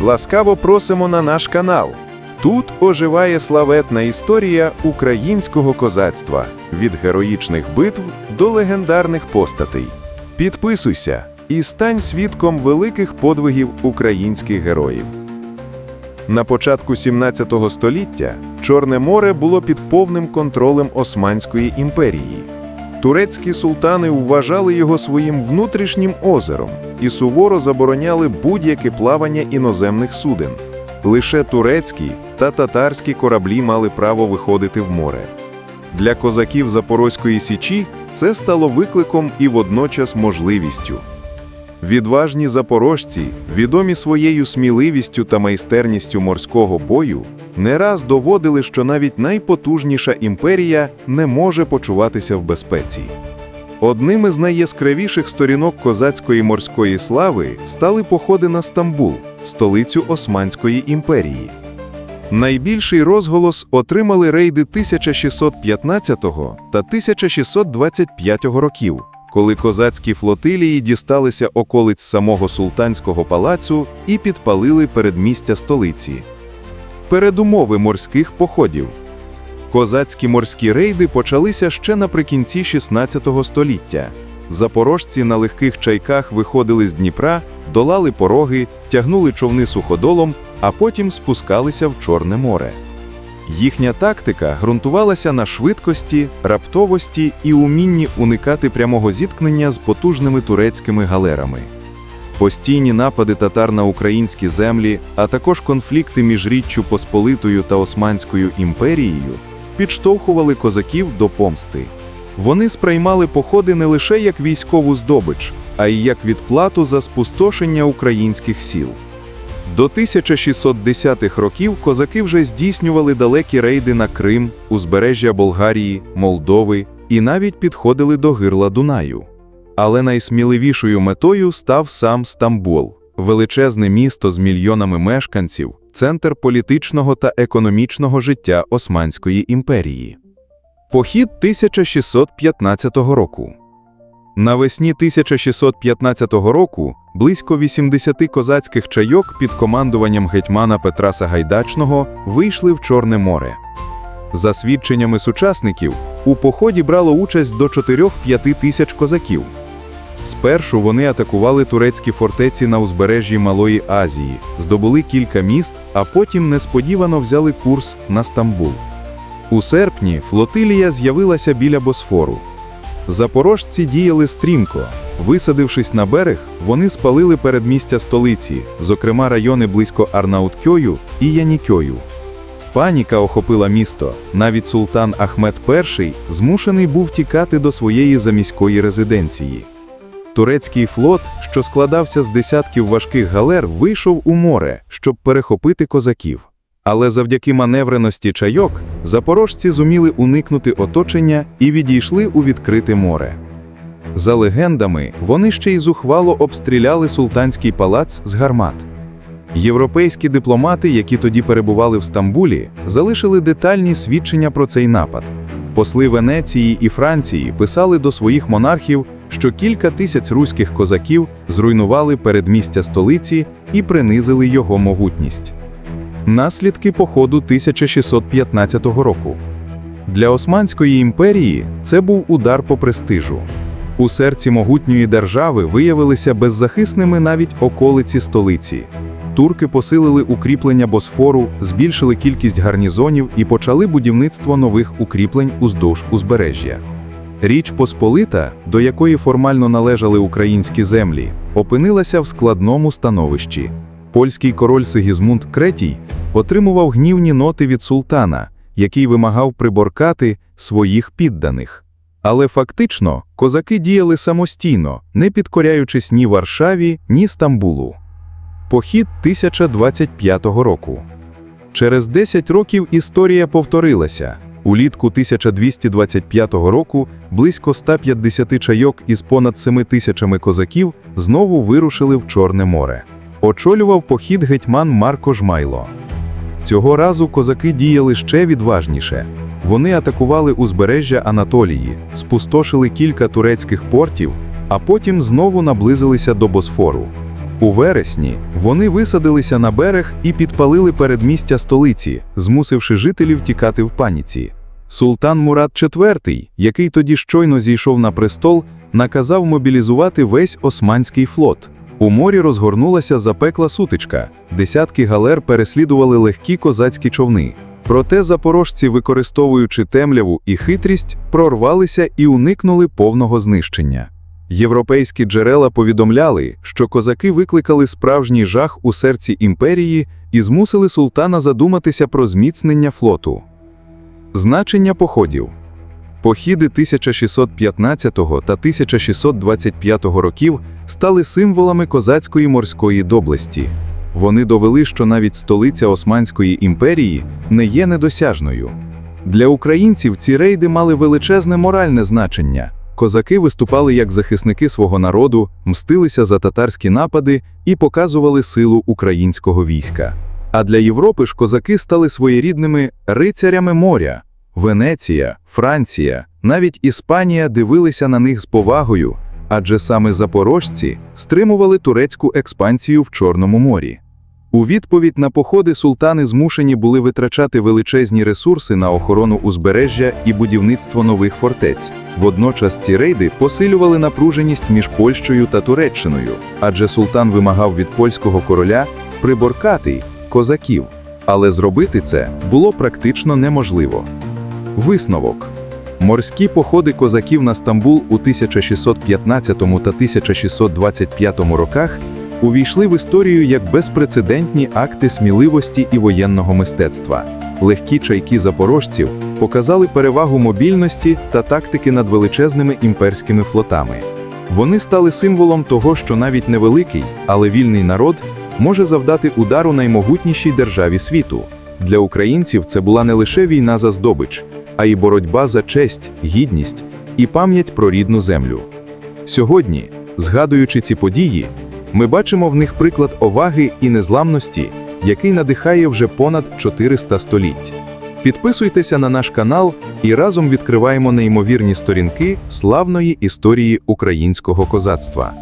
Ласкаво просимо на наш канал. Тут оживає славетна історія українського козацтва від героїчних битв до легендарних постатей. Підписуйся і стань свідком великих подвигів українських героїв. На початку 17 століття Чорне море було під повним контролем Османської імперії. Турецькі султани вважали його своїм внутрішнім озером і суворо забороняли будь-яке плавання іноземних суден. Лише турецькі та татарські кораблі мали право виходити в море. Для козаків Запорозької січі це стало викликом і водночас можливістю. Відважні запорожці, відомі своєю сміливістю та майстерністю морського бою, не раз доводили, що навіть найпотужніша імперія не може почуватися в безпеці. Одним із найяскравіших сторінок козацької морської слави стали походи на Стамбул, столицю Османської імперії. Найбільший розголос отримали рейди 1615 та 1625 років, коли козацькі флотилії дісталися околиць самого султанського палацу і підпалили передмістя столиці. Передумови морських походів. Козацькі морські рейди почалися ще наприкінці 16 століття. Запорожці на легких чайках виходили з Дніпра, долали пороги, тягнули човни суходолом, а потім спускалися в Чорне море. Їхня тактика ґрунтувалася на швидкості, раптовості і умінні уникати прямого зіткнення з потужними турецькими галерами. Постійні напади татар на українські землі, а також конфлікти між Річчю Посполитою та Османською імперією підштовхували козаків до помсти. Вони сприймали походи не лише як військову здобич, а й як відплату за спустошення українських сіл. До 1610-х років козаки вже здійснювали далекі рейди на Крим, узбережжя Болгарії, Молдови і навіть підходили до гирла Дунаю. Але найсміливішою метою став сам Стамбул, величезне місто з мільйонами мешканців, центр політичного та економічного життя Османської імперії. Похід 1615 року. Навесні 1615 року близько 80 козацьких чайок під командуванням гетьмана Петра Сагайдачного вийшли в Чорне море. За свідченнями сучасників, у поході брало участь до 4-5 тисяч козаків. Спершу вони атакували турецькі фортеці на узбережжі Малої Азії, здобули кілька міст, а потім несподівано взяли курс на Стамбул. У серпні флотилія з'явилася біля Босфору. Запорожці діяли стрімко. Висадившись на берег, вони спалили передмістя столиці, зокрема райони близько Арнауткьою і Янікьою. Паніка охопила місто. Навіть султан Ахмед І змушений був тікати до своєї заміської резиденції. Турецький флот, що складався з десятків важких галер, вийшов у море, щоб перехопити козаків. Але завдяки маневреності чайок запорожці зуміли уникнути оточення і відійшли у відкрите море. За легендами, вони ще й зухвало обстріляли султанський палац з гармат. Європейські дипломати, які тоді перебували в Стамбулі, залишили детальні свідчення про цей напад. Посли Венеції і Франції писали до своїх монархів, що кілька тисяч руських козаків зруйнували передмістя столиці і принизили його могутність. Наслідки походу 1615 року. Для Османської імперії це був удар по престижу. У серці могутньої держави виявилися беззахисними навіть околиці столиці. Турки посилили укріплення Босфору, збільшили кількість гарнізонів і почали будівництво нових укріплень уздовж узбережжя. Річ Посполита, до якої формально належали українські землі, опинилася в складному становищі. Польський король Сигізмунд Кретій отримував гнівні ноти від султана, який вимагав приборкати своїх підданих. Але фактично козаки діяли самостійно, не підкоряючись ні Варшаві, ні Стамбулу. Похід 1025 року. Через 10 років історія повторилася. Улітку 1225 року близько 150 чайок із понад 7 тисячами козаків знову вирушили в Чорне море. Очолював похід гетьман Марко Жмайло. Цього разу козаки діяли ще відважніше. Вони атакували узбережжя Анатолії, спустошили кілька турецьких портів, а потім знову наблизилися до Босфору. У вересні вони висадилися на берег і підпалили передмістя столиці, змусивши жителів тікати в паніці. Султан Мурад IV, який тоді щойно зійшов на престол, наказав мобілізувати весь османський флот. У морі розгорнулася запекла сутичка. Десятки галер переслідували легкі козацькі човни. Проте запорожці, використовуючи темряву і хитрість, прорвалися і уникнули повного знищення. Європейські джерела повідомляли, що козаки викликали справжній жах у серці імперії і змусили султана задуматися про зміцнення флоту. Значення походів Похіди 1615 та 1625 років стали символами козацької морської доблесті. Вони довели, що навіть столиця Османської імперії не є недосяжною. Для українців ці рейди мали величезне моральне значення. Козаки виступали як захисники свого народу, мстилися за татарські напади і показували силу українського війська. А для Європи ж козаки стали своєрідними рицарями моря. Венеція, Франція, навіть Іспанія дивилися на них з повагою, адже саме запорожці стримували турецьку експансію в Чорному морі. У відповідь на походи султани змушені були витрачати величезні ресурси на охорону узбережжя і будівництво нових фортець. Водночас ці рейди посилювали напруженість між Польщею та Туреччиною, адже султан вимагав від польського короля приборкати козаків, але зробити це було практично неможливо. Висновок. Морські походи козаків на Стамбул у 1615 та 1625 роках увійшли в історію як безпрецедентні акти сміливості і воєнного мистецтва. Легкі чайки запорожців показали перевагу мобільності та тактики над величезними імперськими флотами. Вони стали символом того, що навіть невеликий, але вільний народ може завдати удару наймогутнішій державі світу. Для українців це була не лише війна за здобич, а й боротьба за честь, гідність і пам'ять про рідну землю. Сьогодні, згадуючи ці події, ми бачимо в них приклад оваги і незламності, який надихає вже понад 400 століть. Підписуйтеся на наш канал і разом відкриваємо неймовірні сторінки славної історії українського козацтва.